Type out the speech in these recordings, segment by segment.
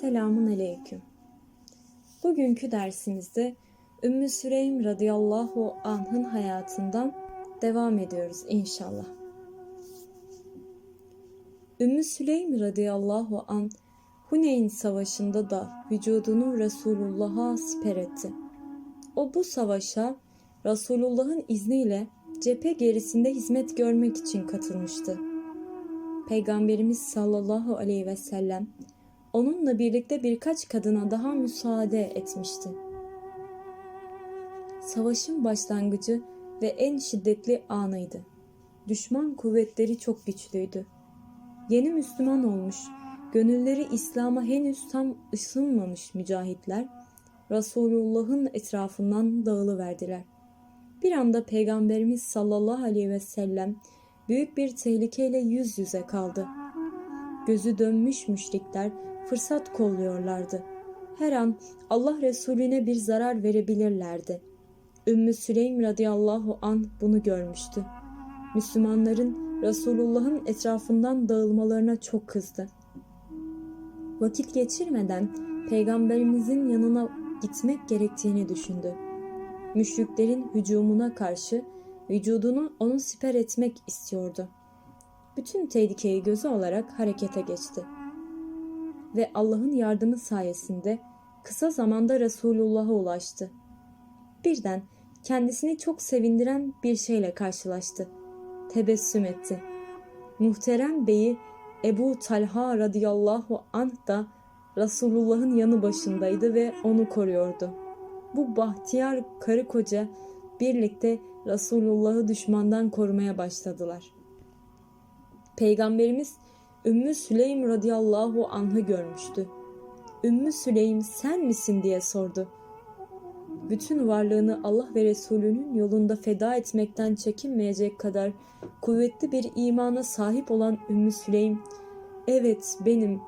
Selamun Aleyküm. Bugünkü dersimizde Ümmü Süreym radıyallahu anh'ın hayatından devam ediyoruz inşallah. Ümmü Süleym radıyallahu an Huneyn savaşında da vücudunu Resulullah'a siper etti. O bu savaşa Resulullah'ın izniyle cephe gerisinde hizmet görmek için katılmıştı. Peygamberimiz sallallahu aleyhi ve sellem onunla birlikte birkaç kadına daha müsaade etmişti. Savaşın başlangıcı ve en şiddetli anıydı. Düşman kuvvetleri çok güçlüydü. Yeni Müslüman olmuş, gönülleri İslam'a henüz tam ısınmamış mücahitler, Resulullah'ın etrafından dağılıverdiler. Bir anda Peygamberimiz sallallahu aleyhi ve sellem büyük bir tehlikeyle yüz yüze kaldı. Gözü dönmüş müşrikler fırsat kolluyorlardı. Her an Allah Resulüne bir zarar verebilirlerdi. Ümmü Süleym radıyallahu an bunu görmüştü. Müslümanların Resulullah'ın etrafından dağılmalarına çok kızdı. Vakit geçirmeden peygamberimizin yanına gitmek gerektiğini düşündü. Müşriklerin hücumuna karşı vücudunu onu siper etmek istiyordu. Bütün tehlikeyi göze alarak harekete geçti. Ve Allah'ın yardımı sayesinde kısa zamanda Resulullah'a ulaştı. Birden kendisini çok sevindiren bir şeyle karşılaştı. Tebessüm etti. Muhterem beyi Ebu Talha radıyallahu anh da Resulullah'ın yanı başındaydı ve onu koruyordu. Bu bahtiyar karı koca birlikte Resulullah'ı düşmandan korumaya başladılar. Peygamberimiz Ümmü Süleym radıyallahu anh'ı görmüştü. Ümmü Süleym sen misin diye sordu. Bütün varlığını Allah ve Resulünün yolunda feda etmekten çekinmeyecek kadar kuvvetli bir imana sahip olan Ümmü Süleym, evet benim,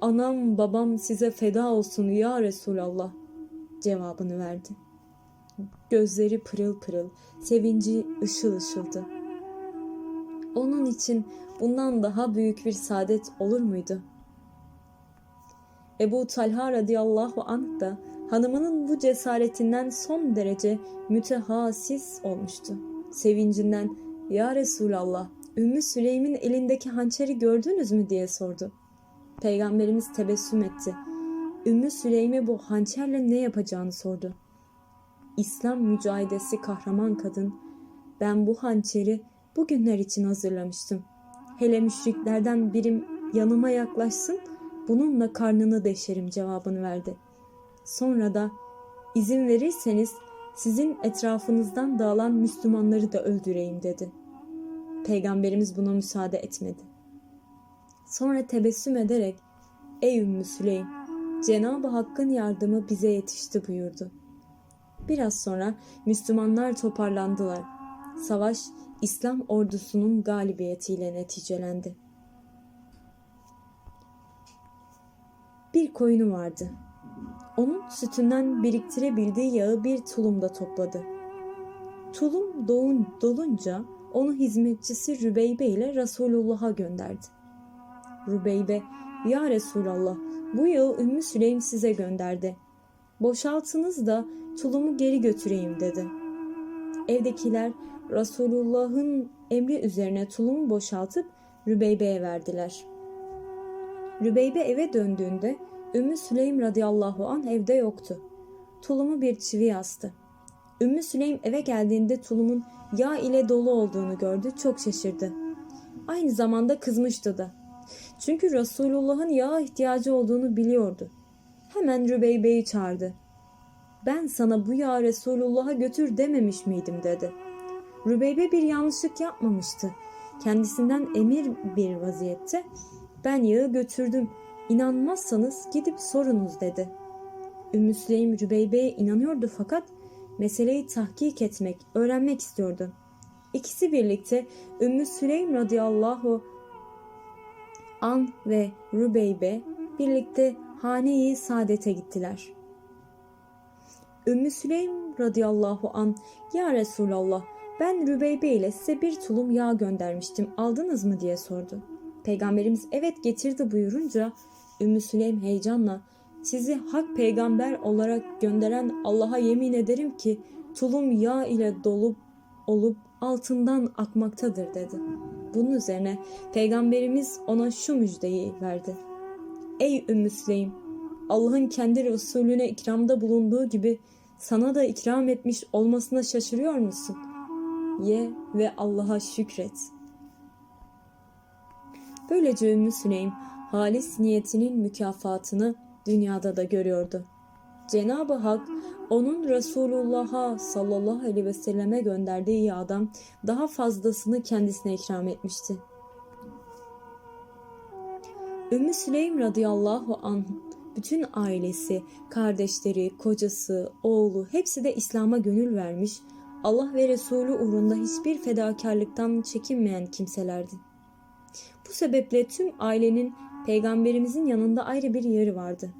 anam babam size feda olsun ya Resulallah cevabını verdi. Gözleri pırıl pırıl, sevinci ışıl ışıldı. Onun için bundan daha büyük bir saadet olur muydu? Ebu Talha radıyallahu anh da hanımının bu cesaretinden son derece mütehassiz olmuştu. Sevincinden ya Resulallah Ümmü Süleym'in elindeki hançeri gördünüz mü diye sordu. Peygamberimiz tebessüm etti. Ümmü Süleym'e bu hançerle ne yapacağını sordu. İslam mücadelesi kahraman kadın, ben bu hançeri bugünler için hazırlamıştım. Hele müşriklerden birim yanıma yaklaşsın, bununla karnını deşerim cevabını verdi. Sonra da izin verirseniz sizin etrafınızdan dağılan Müslümanları da öldüreyim dedi. Peygamberimiz buna müsaade etmedi. Sonra tebessüm ederek ey Ümmü Süleym Cenab-ı Hakk'ın yardımı bize yetişti buyurdu. Biraz sonra Müslümanlar toparlandılar. Savaş İslam ordusunun galibiyetiyle neticelendi. Bir koyunu vardı. Onun sütünden biriktirebildiği yağı bir tulumda topladı. Tulum doğun, dolunca onu hizmetçisi Rübeybe ile Resulullah'a gönderdi. Rübeybe, Ya Resulallah bu yağı Ümmü Süleym size gönderdi. Boşaltınız da tulumu geri götüreyim dedi. Evdekiler Resulullah'ın emri üzerine tulumu boşaltıp Rübeybe'ye verdiler. Rübeybe eve döndüğünde Ümmü Süleym radıyallahu an evde yoktu. Tulumu bir çivi astı. Ümmü Süleym eve geldiğinde tulumun yağ ile dolu olduğunu gördü, çok şaşırdı. Aynı zamanda kızmıştı da. Çünkü Resulullah'ın yağa ihtiyacı olduğunu biliyordu. Hemen Rübeybe'yi çağırdı. Ben sana bu yağı Resulullah'a götür dememiş miydim dedi. Rübeybe bir yanlışlık yapmamıştı. Kendisinden emir bir vaziyette ben yağı götürdüm. İnanmazsanız gidip sorunuz dedi. Ümmü Süleym Rübeybe'ye inanıyordu fakat meseleyi tahkik etmek, öğrenmek istiyordu. İkisi birlikte Ümmü Süleym radıyallahu An ve Rübeybe birlikte Hane-i Saadet'e gittiler. Ümmü Süleym radıyallahu an Ya Resulallah ben Rübeybe ile size bir tulum yağ göndermiştim aldınız mı diye sordu. Peygamberimiz evet getirdi buyurunca Ümmü Süleym heyecanla Sizi hak peygamber olarak gönderen Allah'a yemin ederim ki tulum yağ ile dolup olup altından akmaktadır dedi. Bunun üzerine peygamberimiz ona şu müjdeyi verdi. Ey Ümmü Süleym! Allah'ın kendi Resulüne ikramda bulunduğu gibi sana da ikram etmiş olmasına şaşırıyor musun? Ye ve Allah'a şükret. Böylece Ümmü Süleym halis niyetinin mükafatını dünyada da görüyordu. Cenab-ı Hak onun Resulullah'a sallallahu aleyhi ve selleme gönderdiği yağdan daha fazlasını kendisine ikram etmişti. Ümmü Süleym radıyallahu anh bütün ailesi, kardeşleri, kocası, oğlu hepsi de İslam'a gönül vermiş, Allah ve Resulü uğrunda hiçbir fedakarlıktan çekinmeyen kimselerdi. Bu sebeple tüm ailenin peygamberimizin yanında ayrı bir yeri vardı.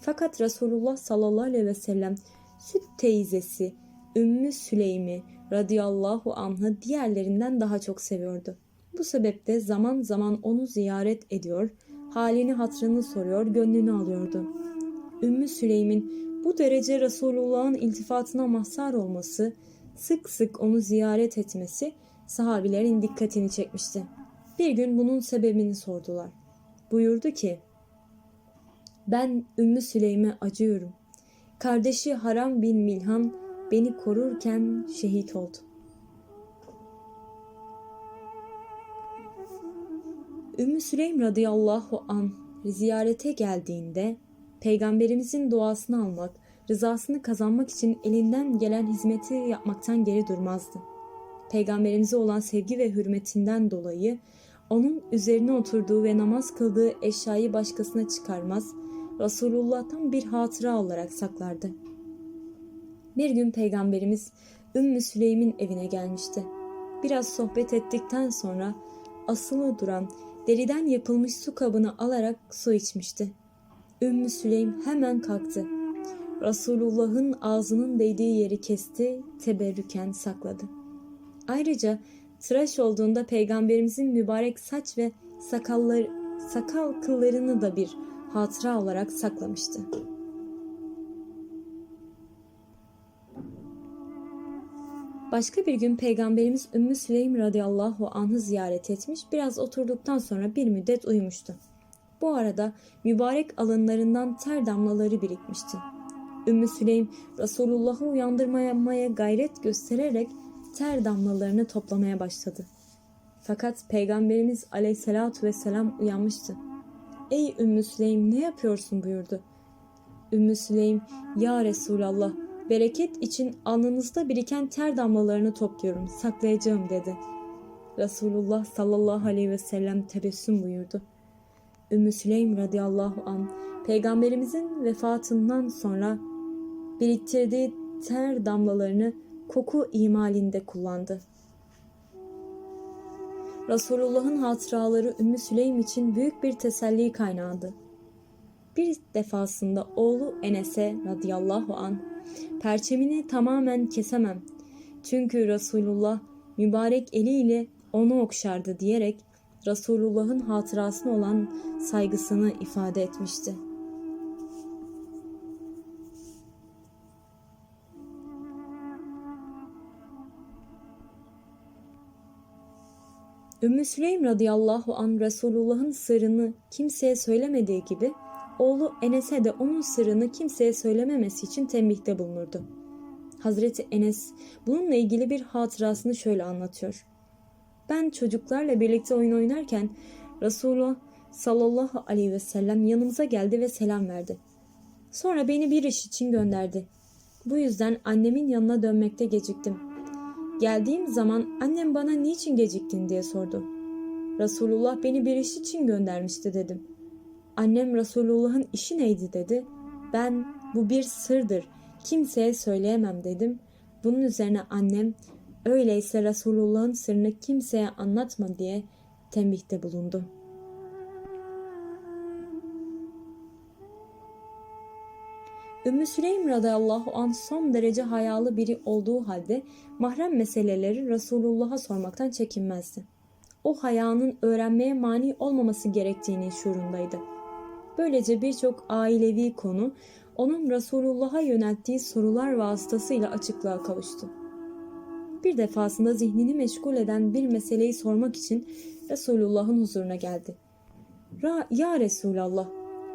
Fakat Resulullah sallallahu aleyhi ve sellem süt teyzesi Ümmü Süleym'i radıyallahu anh'ı diğerlerinden daha çok seviyordu. Bu sebeple zaman zaman onu ziyaret ediyor, halini hatrını soruyor, gönlünü alıyordu. Ümmü Süleym'in bu derece Resulullah'ın iltifatına mazhar olması, sık sık onu ziyaret etmesi sahabilerin dikkatini çekmişti. Bir gün bunun sebebini sordular. Buyurdu ki, ben Ümmü Süleym'e acıyorum. Kardeşi Haram bin Milhan beni korurken şehit oldu. Ümmü Süleym radıyallahu an ziyarete geldiğinde peygamberimizin duasını almak, rızasını kazanmak için elinden gelen hizmeti yapmaktan geri durmazdı. Peygamberimize olan sevgi ve hürmetinden dolayı onun üzerine oturduğu ve namaz kıldığı eşyayı başkasına çıkarmaz, Resulullah'tan bir hatıra olarak saklardı. Bir gün peygamberimiz Ümmü Süleym'in evine gelmişti. Biraz sohbet ettikten sonra asılı duran deriden yapılmış su kabını alarak su içmişti. Ümmü Süleym hemen kalktı. Resulullah'ın ağzının değdiği yeri kesti, teberrüken sakladı. Ayrıca tıraş olduğunda peygamberimizin mübarek saç ve sakallar, sakal kıllarını da bir hatıra olarak saklamıştı. Başka bir gün Peygamberimiz Ümmü Süleym radıyallahu anh'ı ziyaret etmiş, biraz oturduktan sonra bir müddet uyumuştu. Bu arada mübarek alınlarından ter damlaları birikmişti. Ümmü Süleym Resulullah'ı uyandırmaya gayret göstererek ter damlalarını toplamaya başladı. Fakat Peygamberimiz aleyhissalatu vesselam uyanmıştı. Ey Ümmü Süleym ne yapıyorsun buyurdu. Ümmü Süleym ya Resulallah bereket için alnınızda biriken ter damlalarını topluyorum saklayacağım dedi. Resulullah sallallahu aleyhi ve sellem tebessüm buyurdu. Ümmü Süleym radıyallahu an peygamberimizin vefatından sonra biriktirdiği ter damlalarını koku imalinde kullandı. Resulullah'ın hatıraları Ümmü Süleym için büyük bir teselli kaynağıydı. Bir defasında oğlu Enes'e radıyallahu an perçemini tamamen kesemem. Çünkü Resulullah mübarek eliyle onu okşardı diyerek Resulullah'ın hatırasına olan saygısını ifade etmişti. Ümmü Süleym radıyallahu an Resulullah'ın sırrını kimseye söylemediği gibi oğlu Enes'e de onun sırrını kimseye söylememesi için tembihte bulunurdu. Hazreti Enes bununla ilgili bir hatırasını şöyle anlatıyor. Ben çocuklarla birlikte oyun oynarken Resulullah sallallahu aleyhi ve sellem yanımıza geldi ve selam verdi. Sonra beni bir iş için gönderdi. Bu yüzden annemin yanına dönmekte geciktim. Geldiğim zaman annem bana niçin geciktin diye sordu. Resulullah beni bir iş için göndermişti dedim. Annem Resulullah'ın işi neydi dedi. Ben bu bir sırdır kimseye söyleyemem dedim. Bunun üzerine annem öyleyse Resulullah'ın sırrını kimseye anlatma diye tembihte bulundu. Ümmü Süleym radıyallahu anh son derece hayalı biri olduğu halde mahrem meseleleri Resulullah'a sormaktan çekinmezdi. O hayanın öğrenmeye mani olmaması gerektiğini şuurundaydı. Böylece birçok ailevi konu onun Resulullah'a yönelttiği sorular vasıtasıyla açıklığa kavuştu. Bir defasında zihnini meşgul eden bir meseleyi sormak için Resulullah'ın huzuruna geldi. Ra ya Resulallah,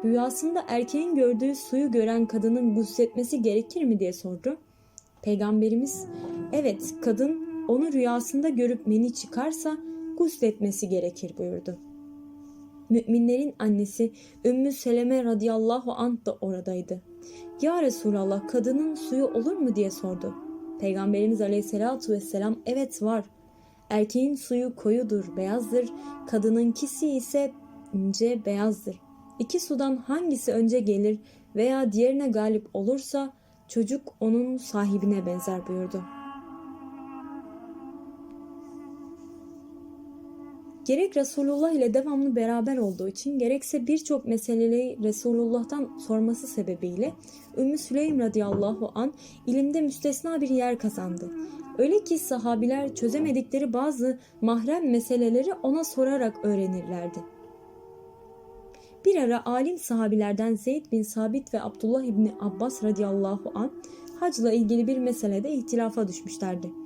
rüyasında erkeğin gördüğü suyu gören kadının gusletmesi gerekir mi diye sordu. Peygamberimiz, evet kadın onu rüyasında görüp meni çıkarsa gusletmesi gerekir buyurdu. Müminlerin annesi Ümmü Seleme radıyallahu anh da oradaydı. Ya Resulallah kadının suyu olur mu diye sordu. Peygamberimiz aleyhissalatu vesselam evet var. Erkeğin suyu koyudur, beyazdır. Kadınınkisi ise ince beyazdır. İki sudan hangisi önce gelir veya diğerine galip olursa çocuk onun sahibine benzer buyurdu. Gerek Resulullah ile devamlı beraber olduğu için gerekse birçok meseleleri Resulullah'tan sorması sebebiyle Ümmü Süleym radıyallahu an ilimde müstesna bir yer kazandı. Öyle ki sahabiler çözemedikleri bazı mahrem meseleleri ona sorarak öğrenirlerdi. Bir ara alim sahabilerden Zeyd bin Sabit ve Abdullah İbni Abbas radıyallahu an hacla ilgili bir meselede ihtilafa düşmüşlerdi.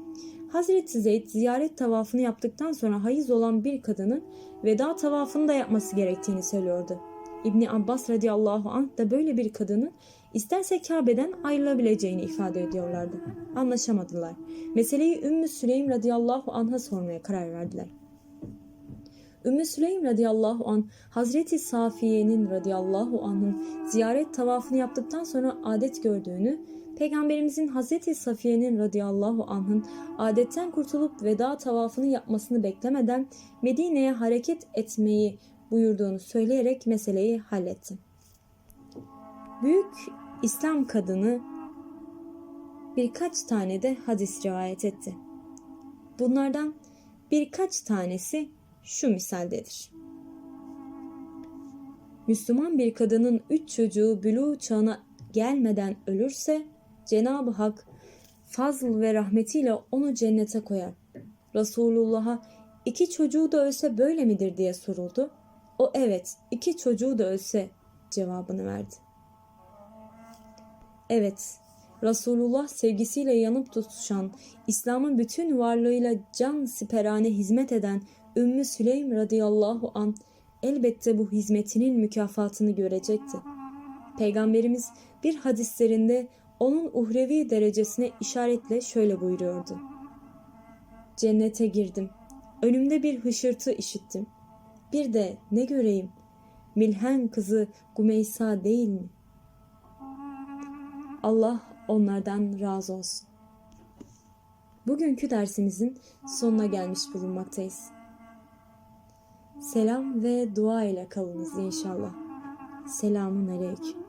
Hazreti Zeyd ziyaret tavafını yaptıktan sonra hayız olan bir kadının veda tavafını da yapması gerektiğini söylüyordu. İbni Abbas radıyallahu anh da böyle bir kadının isterse Kabe'den ayrılabileceğini ifade ediyorlardı. Anlaşamadılar. Meseleyi Ümmü Süleym radıyallahu anh'a sormaya karar verdiler. Ümmü Süleym radıyallahu an Hazreti Safiye'nin radıyallahu anh'ın ziyaret tavafını yaptıktan sonra adet gördüğünü, Peygamberimizin Hazreti Safiye'nin radıyallahu anh'ın adetten kurtulup veda tavafını yapmasını beklemeden Medine'ye hareket etmeyi buyurduğunu söyleyerek meseleyi halletti. Büyük İslam kadını birkaç tane de hadis rivayet etti. Bunlardan birkaç tanesi şu misaldedir. Müslüman bir kadının üç çocuğu bülû çağına gelmeden ölürse Cenab-ı Hak fazl ve rahmetiyle onu cennete koyar. Resulullah'a iki çocuğu da ölse böyle midir diye soruldu. O evet iki çocuğu da ölse cevabını verdi. Evet Resulullah sevgisiyle yanıp tutuşan, İslam'ın bütün varlığıyla can siperane hizmet eden Ümmü Süleym radıyallahu an elbette bu hizmetinin mükafatını görecekti. Peygamberimiz bir hadislerinde onun uhrevi derecesine işaretle şöyle buyuruyordu. Cennete girdim. Önümde bir hışırtı işittim. Bir de ne göreyim? Milhen kızı Gumeysa değil mi? Allah onlardan razı olsun. Bugünkü dersimizin sonuna gelmiş bulunmaktayız. Selam ve dua ile kalınız inşallah. Selamun aleyküm.